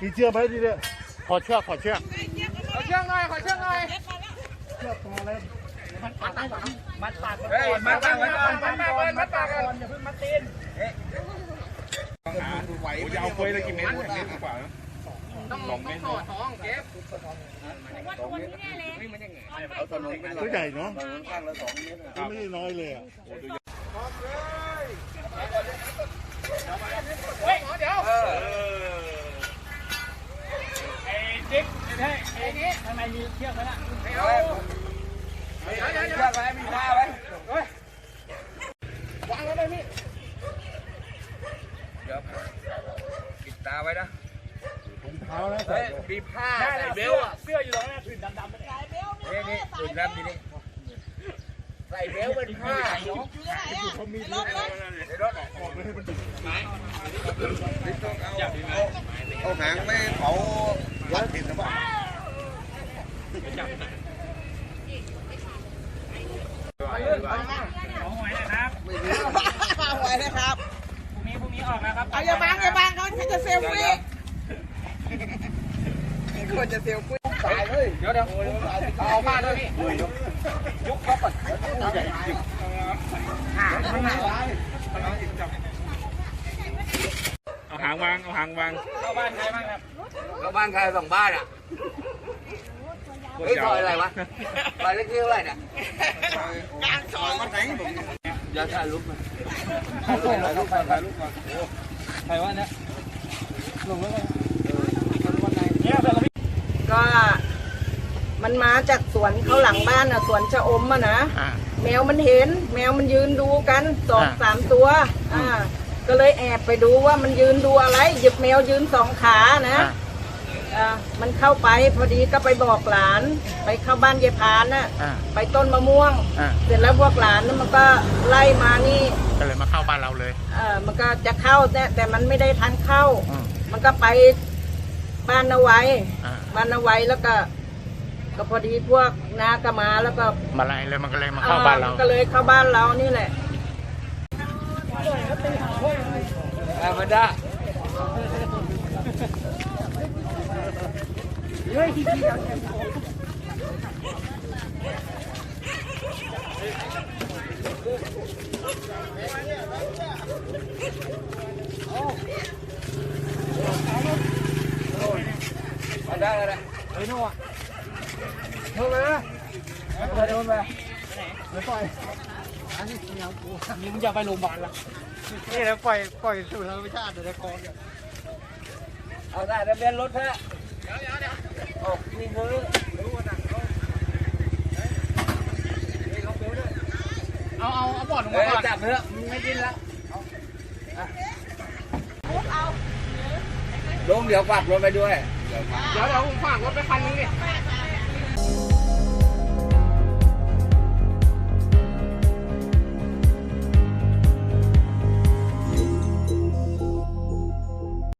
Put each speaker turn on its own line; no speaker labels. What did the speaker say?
มีเชือกไหมทีเดียว
ขอเชือกขอเชือก
ขอเชือกหน่อยขอเชือกหน่อย
เชือกมาแล้ว
มัดปากมัดปากมัดปากมัดปากก่อนมัดปากก่อนอย่าเพิ่งมัดตีน
ผมจะเอากล้วยเลยกี่เมตรเมตรกว่านะ
ต้องต้องต่อท้องเก็บ
ตัวใหญ่เนาะไม่ได้น้อยเลยอะ
เเชือกไหมล่ะเดี๋ยวเดี๋ยวเดี๋ยวเชือกไว้มีผ้าไว้เฮ้ยวางไว้เลยพี่
เดี๋ยวปิดตาไว้นะ
ถุงเท้านะใส่
เฮ้ยมีผ้า
ได้
ใส่
แล้ว
เบ
เสื้
ล
อ
ต์อะ
เสื้ออยู่ตรงนั้นผื่นดำๆไปเลย
นี่นี่อื่นรับนี่นี่ใส่เบลต์เป็นผ้าเนาะในรถอะต้องเอาเอาเอาหางไม่เผาวัดติดหรือเปล่า
ของหวยนะครับ
มาหวยนะครับ
พรุ่งนี้พรุ่งนี้ออกนะครับ
เอาอย่าบังอย่าบังเขาจะเซลฟี่ควรจะเซลฟี่
ตายเลย
เดี๋ยวเดี๋ยวเอาผ้าด้วยพี่
ยุกเขาปัด
เอาหางวางเอาหางวาง
เข้าบ้านใครบ้างครับ
แล้วบ้านใครสองบ้านอะ เฮ้ยซอยอะไรวะซอยเล็กที่เท่าไหร่เนี่ย
กลางซอย
อย่าถ่ายรูปมาถ่ายรูปมาถ่ายรูปมา
ใครวะเนี่ยลงแล้วกันเนี่ยเดี๋ยวเราพี่
ก็มันมาจากสวนเขาหลังบ้านอะสวนชะอมอะนะ
อ่า
แมวมันเห็น แมวมันยืนดูกันสอง
อ่า
สามตัว อ่า ก็เลยแอบไปดูว่ามันยืนดูอะไรหยิบแมวยืนสองขานะ
อ่า
อ่ามันเข้าไปพอดีก็ไปบอกหลาน ไปเข้าบ้านยายพานน่ะ
อ่า
ไปต้นมะม่วง
อ่า
เสร็จแล้วพวกหลานน่ะมันก็ไล่มานี่
ก็เลยมาเข้าบ้านเราเลย
เออมันก็จะเข้าแต่แต่มันไม่ได้ทันเข้า
อืม
มันก็ไปบ้านนาไว้
อ่า
บ้านนาไว้แล้วก็ ก็พอดีพวกนาก็มาแล้วก็
มาไล่เลยมันก็เลยมาเข้าบ้านเรา
อ่ก็เลยเข้าบ้านเรานี่แหละ
อามาด้า มาได้แล้ว
เฮ้ยนู่นอะนู่นไปนะไปนู่นไปไม่ปล่อยอันนี้เงี้ยกูนี่มึงจะไปโรงพยาบาลละนี่แล้วปล่อยปล่อยสู่ธรรมชาติเดี๋ยวจะกองเนี่ย
เอาได้ทะเบียนรถฮะเดี๋ยวเดี๋ยวเดี๋ยว ออกมีมือรู้ว่าหนักเขา
เอาเอาเอาบอดลง
เฮ้
มายก่อน
จับเถอะมึงไม่กินแล้วลุงเดี๋ยวฝากรถไปด้วย
เดี๋ยวเดี๋ยวผมฝากรถไปคันนึงดิ
แม่